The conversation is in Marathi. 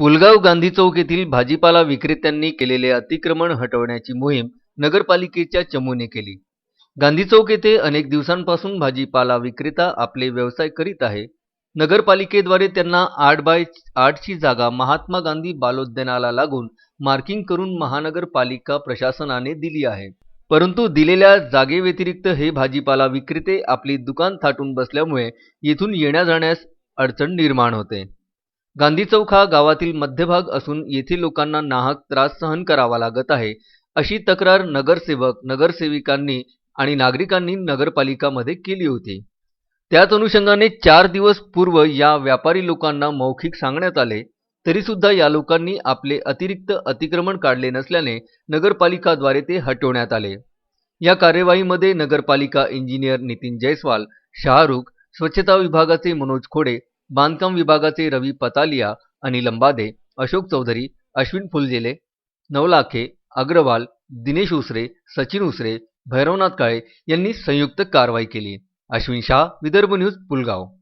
पुलगाव गांधी चौक येथील भाजीपाला विक्रेत्यांनी केलेले अतिक्रमण हटवण्याची मोहीम नगरपालिकेच्या चमूने केली. गांधी चौक येथे अनेक दिवसांपासून भाजीपाला विक्रेता आपले व्यवसाय करीत आहे. नगरपालिकेद्वारे त्यांना आठ बाय आठची जागा महात्मा गांधी बालोद्यानाला लागून मार्किंग करून महानगरपालिका प्रशासनाने दिली आहे. परंतु दिलेल्या जागेव्यतिरिक्त हे भाजीपाला विक्रेते आपली दुकान थाटून बसल्यामुळे येथून येण्या जाण्यास अडचण निर्माण होते. गांधी चौक हा गावातील मध्यभाग असून येथील लोकांना नाहक त्रास सहन करावा लागत आहे अशी तक्रार नगरसेवक नगरसेविकांनी आणि नागरिकांनी नगरपालिकामध्ये केली होती. त्याच अनुषंगाने चार दिवस पूर्व या व्यापारी लोकांना मौखिक सांगण्यात आले तरीसुद्धा या लोकांनी आपले अतिरिक्त अतिक्रमण काढले नसल्याने नगरपालिकाद्वारे ते हटवण्यात आले. या कार्यवाहीमध्ये नगरपालिका इंजिनियर नितीन जयस्वाल शाहरुख स्वच्छता विभागाचे मनोज खोडे बांधकाम विभागाचे रवी पतालिया अनिल अंबादे अशोक चौधरी अश्विन फुलजेले नवलाखे अग्रवाल दिनेश उसरे सचिन उसरे भैरवनाथ काळे यांनी संयुक्त कारवाई केली. अश्विन शाह विदर्भ न्यूज पुलगाव.